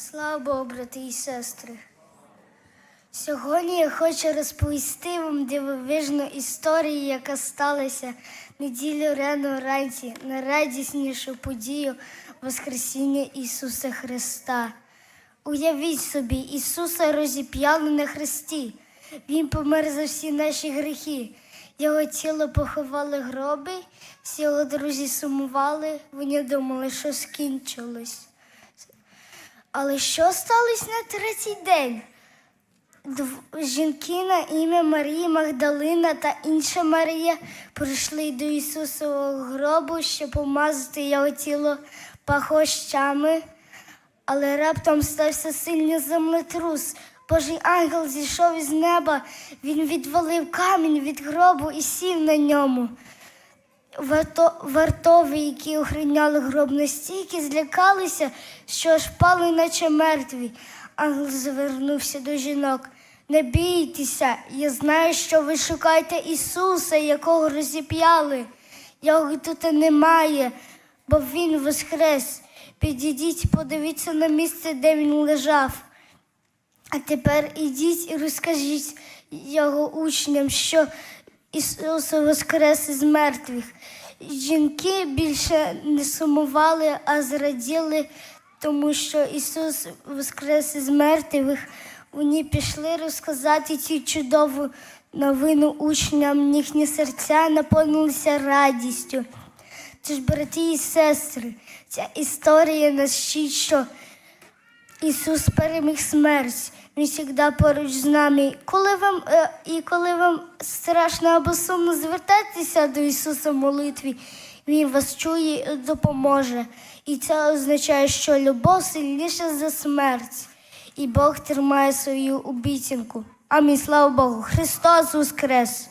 Слава брати і сестри. Сьогодні я хочу розповісти вам дивовижну історію, яка сталася неділю рано вранці на радіснішу подію Воскресіння Ісуса Христа. Уявіть собі, Ісуса розіп'яли на хресті. Він помер за всі наші гріхи. Його тіло поховали гроби, всі його друзі сумували, вони думали, що скінчилось. Але що сталося на третій день? Дв- Жінки на ім'я Марії Магдалина та інша Марія прийшли до Ісусового гробу, щоб помазати його тіло пахощами, але раптом стався сильний землетрус. Божий ангел зійшов із неба, він відвалив камінь від гробу і сів на ньому. Варто, вартові, які охороняли гроб настільки, злякалися, що аж впали, наче мертві. Ангел звернувся до жінок. Не бійтеся, я знаю, що ви шукаєте Ісуса, якого розіп'яли. Його тут немає, бо Він воскрес. Підійдіть, подивіться на місце, де він лежав. А тепер ідіть і розкажіть його учням, що Ісус воскрес із мертвих. Жінки більше не сумували, а зраділи, тому що Ісус воскрес із мертвих. Вони пішли розказати цю чудову новину учням, їхні серця наповнилися радістю. Тож, брати і сестри, ця історія нас вчить, що Ісус переміг смерть. Він завжди поруч з нами. Коли вам, е, і коли вам страшно або сумно, звертайтеся до Ісуса в молитві. Він вас чує і допоможе. І це означає, що любов сильніша за смерть. І Бог тримає свою обіцянку. Амінь. Слава Богу. Христос Воскрес!